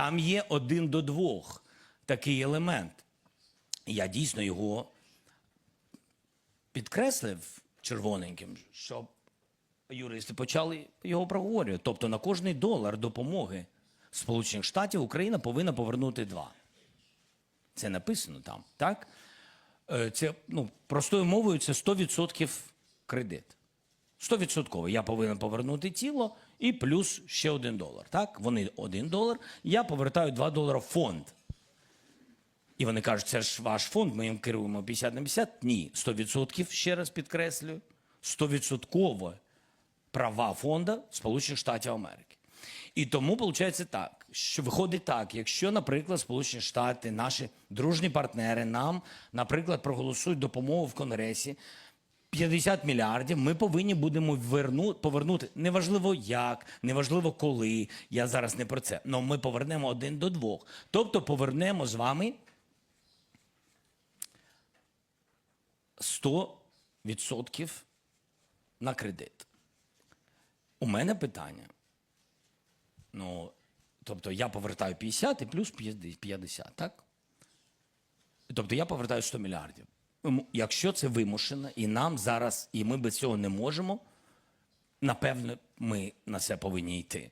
Там є один до двох такий елемент. Я дійсно його підкреслив червоненьким, щоб юристи почали його проговорювати. Тобто на кожний долар допомоги Сполучених Штатів Україна повинна повернути два. Це написано там, так? Е, Це ну, простою мовою це 100% кредит. 100%. Я повинен повернути тіло і плюс ще один долар. Так? Вони один долар, я повертаю 2 долара в фонд. І вони кажуть, це ж ваш фонд, ми їм керуємо 50 на 50. Ні, 100% ще раз підкреслюю. 100% права фонда Сполучених Штатів Америки. І тому виходить так, що виходить так, якщо, наприклад, Сполучені Штати, наші дружні партнери нам, наприклад, проголосують допомогу в Конгресі 50 мільярдів, ми повинні будемо верну, повернути, неважливо як, неважливо коли, я зараз не про це, але ми повернемо один до двох. Тобто повернемо з вами 100% на кредит. У мене питання. Ну, тобто я повертаю 50 і плюс 50, так? Тобто я повертаю 100 мільярдів. Якщо це вимушено, і нам зараз, і ми без цього не можемо, напевно, ми на це повинні йти.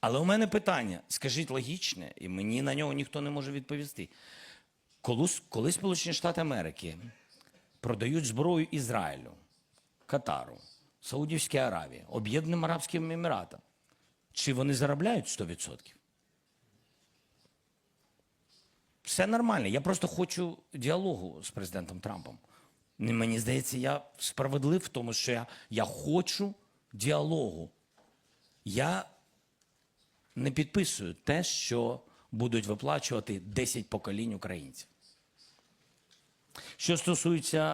Але у мене питання, скажіть логічне, і мені на нього ніхто не може відповісти. Коли, коли Сполучені Штати Америки продають зброю Ізраїлю, Катару, Саудівській Аравії, Об'єднаним Арабським Еміратам, чи вони заробляють 100%? Все нормально. Я просто хочу діалогу з президентом Трампом. Мені здається, я справедлив в тому, що я, я хочу діалогу. Я не підписую те, що будуть виплачувати 10 поколінь українців. Що стосується